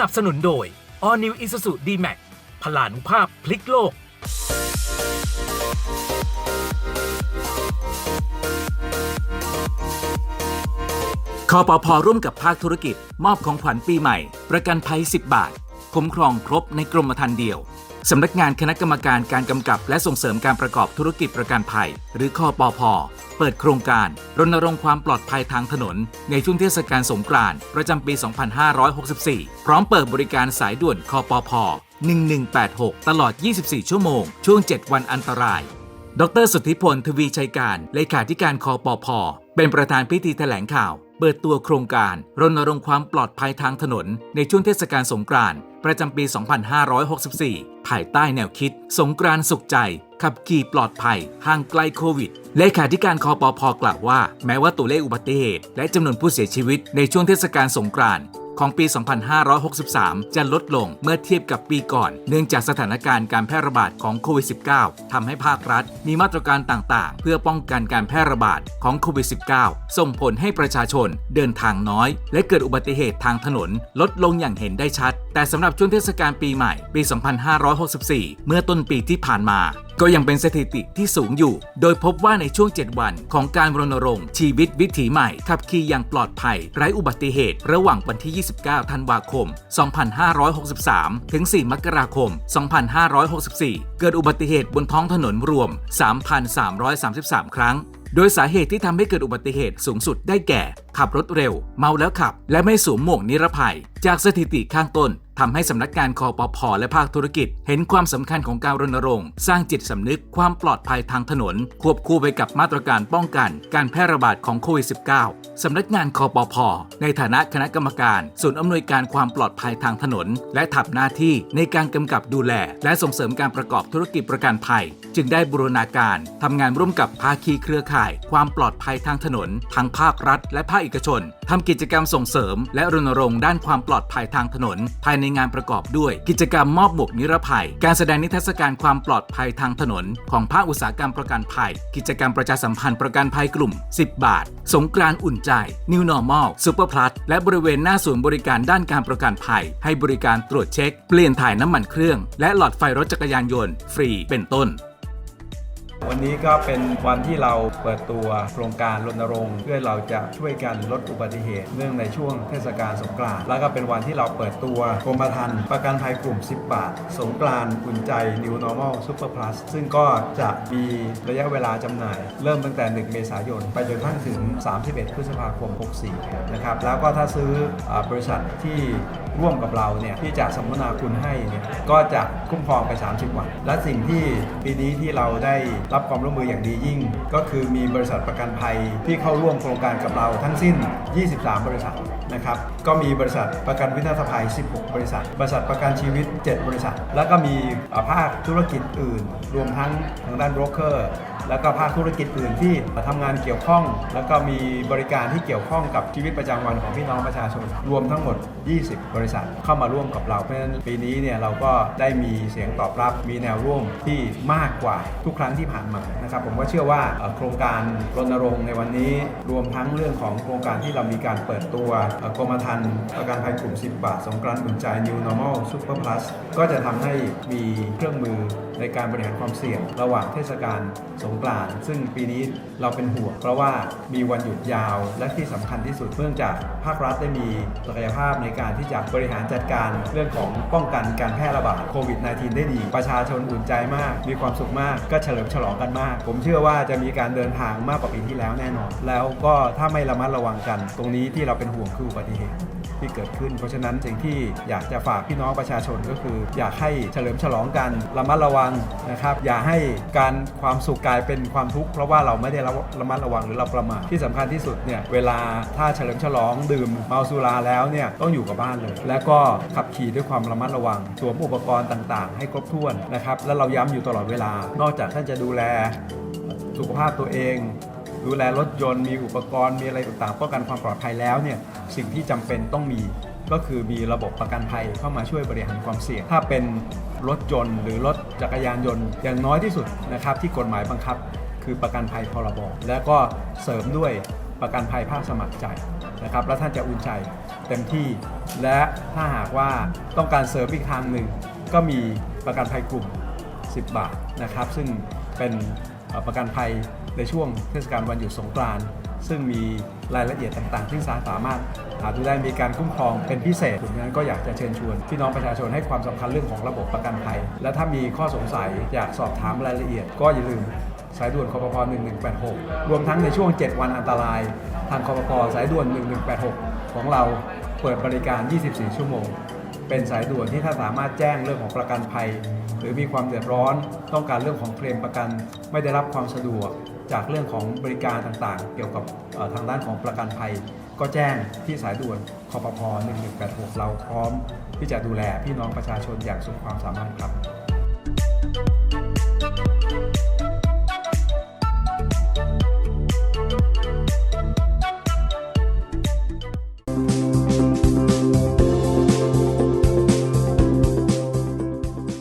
นับสนุนโดย All New Isuzu D-Max พลานุภาพพลิกโลก คอปพอร่วมกับภาคธุรกิจ มอบของขวัญปีใหม่ ประกันภัย 10 บาท คุ้มครองครบในกรมธรรม์เดียว สำนักงานคณะกรรมการการกำกับ และส่งเสริมการประกอบธุรกิจประกันภัย หรือคอปพเปิดโครงการ รณรงค์ความปลอดภัยทางถนน ในช่วงเทศกาลสงกรานต์ประจำปี 2564 พร้อมเปิดบริการสายด่วนคอปพ1186 ตลอด 24 ชั่วโมง ช่วง 7 วันอันตราย ดรสุทธิพล ทวีชัยการ เลขาธิการคอปพเป็นประธานพิธีแถลงข่าว เปิดตัวโครงการ รณรงค์ความปลอดภัยทางถนน ในช่วงเทศกาลสงกรานต์ ประจำปี 2564 ภายใต้แนวคิด สงกรานต์สุขใจ ขับขี่ปลอดภัยห่างไกลโควิด เลขาธิการคอปพกล่าวว่า แม้ว่าตัวเลขอุบัติเหตุ และจำนวนผู้เสียชีวิตในช่วงเทศกาลสงกรานต์ ของปี 2563 จะลดลงเมื่อเทียบกับปีก่อน เนื่องจากสถานการณ์การแพร่ระบาดของโควิด -19 ทำให้ภาครัฐ มีมาตรการต่าง ๆ เพื่อป้องกันการแพร่ระบาดของโควิด -19 ส่งผลให้ประชาชนเดินทางน้อย และเกิดอุบัติเหตุทางถนน ลดลงอย่างเห็นได้ชัด แต่สำหรับช่วงเทศกาลปีใหม่ปี 2564 เมื่อต้นปีที่ผ่านมา ก็ยังเป็นสถิติที่สูงอยู่ โดยพบว่าในช่วง 7 วันของการรณรงค์ชีวิตวิถีใหม่ ขับขี่อย่างปลอดภัย ไร้อุบัติเหตุ ระหว่างวันที่ 29 ธันวาคม 2563 ถึง 4 มกราคม 2564 เกิดอุบัติเหตุบนท้องถนนรวม 3,333 ครั้งโดยสาเหตุที่ทำให้เกิดอุบัติเหตุสูงสุดได้แก่ ขับรถเร็ว เมาแล้วขับ และไม่สวมหมวกนิรภัย จากสถิติข้างต้น ทำให้สำนักงานคอปพอและภาคธุรกิจ เห็นความสำคัญของการรณรงค์ สร้างจิตสำนึกความปลอดภัยทางถนน ควบคู่ไปกับมาตรการป้องกัน การแพร่ระบาดของโควิด -19 สำนักงานคอปพอในฐานะคณะกรรมการ ศูนย์อำนวยการความปลอดภัยทางถนน และทับหน้าที่ในการกำกับดูแล และส่งเสริมการประกอบธุรกิจประกันภัย จึงได้บูรณาการทำงานร่วมกับภาคีเครือข่าย ความปลอดภัยทางถนนทั้งภาครัฐ และภาคเอกชน ทำกิจกรรมส่งเสริม และรณรงค์ด้านความปลอดภัยทางถนน ภายในงานประกอบด้วย กิจกรรมมอบหมวกนิรภัย การแสดงนิทรรศการความปลอดภัยทางถนน ของภาคอุตสาหกรรมประกันภัย กิจกรรมประชาสัมพันธ์ประกันภัยกลุ่ม 10 บาท สงกรานต์อุ่นใจ New Normal Super Plus และบริเวณหน้าศูนย์บริการด้านการประกันภัย ให้บริการตรวจเช็ค เปลี่ยนถ่ายน้ำมันเครื่อง และหลอดไฟรถจักรยานยนต์ ฟรีเป็นต้น วันนี้ก็เป็นวันที่เราเปิดตัวโครงการรณรงค์เพื่อเราจะช่วยกันลดอุบัติเหตุ เนื่องในช่วงเทศกาลสงกรานต์แล้วก็เป็นวันที่เราเปิดตัวกรมธรรม์ประกันภัยกลุ่ม 10 บาท สงกรานต์อุ่นใจ New Normal Super Plus ซึ่งก็จะมีระยะเวลาจำหน่าย เริ่มตั้งแต่ 1 เมษายน ไปจนกระทั่งถึง 31 พฤษภาคม 64 นะครับ แล้วก็ถ้าซื้ออบริษัทที่ร่วมกับเราเนี่ยที่จะสมนาคุณให้เนี่ยก็จะคุ้มครองไป 30 วัน และสิ่งที่ปีนี้ที่เราได้รับความร่วมมืออย่างดียิ่ง ก็คือมีบริษัทประกันภัยที่เข้าร่วมโครงการกับเราทั้งสิ้น 23 บริษัท นะครับ ก็มีบริษัทประกันวินาศภัย 16 บริษัท บริษัทประกันชีวิต 7 บริษัท แล้วก็มีภาคธุรกิจอื่น รวมทั้งทางด้านโบรกเกอร์ แล้วก็ภาคธุรกิจอื่นที่ทำงานเกี่ยวข้อง แล้วก็มีบริการที่เกี่ยวข้องกับชีวิตประจำวันของพี่น้องประชาชน รวมทั้งหมด 20 บริษัทเข้ามาร่วมกับเรา เพราะฉะนั้นปีนี้เนี่ยเราก็ได้มีเสียงตอบรับ มีแนวร่วมที่มากกว่าทุกครั้งที่ผ่านมา นะครับ ผมก็เชื่อว่าโครงการรณรงค์ในวันนี้ รวมทั้งเรื่องของโครงการที่เรามีการเปิดตัวกรมธรรม์ประกันภัยกลุ่ม 10 บาท สงกรานต์อุ่นใจ New Normal Super Plus ก็จะทำให้มีเครื่องมือในการบริหารความเสี่ยง ระหว่างเทศกาลสงกรานต์ซึ่งปีนี้เราเป็นห่วงเพราะว่ามีวันหยุดยาว และที่สำคัญที่สุดเนื่องจากภาครัฐได้มีศักยภาพในการที่จะบริหารจัดการเรื่องของป้องกันการแพร่ระบาดโควิด -19 ได้ดี ประชาชนอุ่นใจมาก มีความสุขมากก็เฉลิมฉลองกันมาก ผมเชื่อว่าจะมีการเดินทางมากกว่าปีที่แล้วแน่นอน แล้วก็ถ้าไม่ระมัดระวังกัน ตรงนี้ที่เราเป็นห่วงคืออุบัติเหตุที่เกิดขึ้น เพราะฉะนั้นสิ่งที่อยากจะฝากพี่น้องประชาชนก็คือ อยากให้เฉลิมฉลองกันระมัดระวังนะครับ อย่าให้การความสุขกลายเป็นความทุกข์เพราะว่าเราไม่ได้ระระมัดระวังหรือเราประมาทที่สำคัญที่สุดเนี่ยเวลาถ้าเฉลิมฉลองดื่มเมาสุราแล้วเนี่ยต้องอยู่กับบ้านเลย แล้วก็ขับขี่ด้วยความระมัดระวังสวมอุปกรณ์ต่างๆ ให้ครบถ้วนนะครับแล้วเราย้ำอยู่ตลอดเวลา นอกจากท่านจะดูแลสุขภาพตัวเอง ดูแลรถยนต์มีอุปกรณ์มีอะไรต่างๆป้องกันความปลอดภัยแล้วเนี่ยสิ่งที่จำเป็นต้องมีก็คือมีระบบประกันภัยเข้ามาช่วยบริหารความเสี่ยง ถ้าเป็นรถยนต์หรือรถจักรยานยนต์อย่างน้อยที่สุดนะครับที่กฎหมายบังคับ คือประกันภัยพรบแล้วก็เสริมด้วยประกันภัยภาคสมัครใจนะครับแล้วท่านจะอุ่นใจเต็มที่ และถ้าหากว่าต้องการเสริมอีกทางหนึ่งก็มีประกันภัยกลุ่ม 10 บาทนะครับ ซึ่งเป็นประกันภัย ในช่วงเทศกาลวันหยุดสงกรานต์ซึ่งมีรายละเอียดต่างๆ ที่สามารถหาดูได้มีการคุ้มครองเป็นพิเศษดังนั้นก็อยากจะเชิญชวนพี่น้องประชาชนให้ความสำคัญเรื่องของระบบประกันภัย และถ้ามีข้อสงสัยอยากสอบถามรายละเอียด ก็อย่าลืมสายด่วนคอปพ1186 รวมทั้งในช่วง 7 วันอันตราย ทางคอปพสายด่วน 1186 ของเราเปิดบริการ 24 ชั่วโมง เป็นสายด่วนที่ถ้าสามารถแจ้งเรื่องของประกันภัย หรือมีความเดือดร้อนต้องการเรื่องของเคลมประกันไม่ได้รับความสะดวก จากเรื่องของบริการต่างๆ เกี่ยวกับทางด้านของประกันภัย ก็แจ้งที่สายด่วนคอปพ1186 เราพร้อมที่จะดูแลพี่น้องประชาชนอย่างสุดความสามารถครับ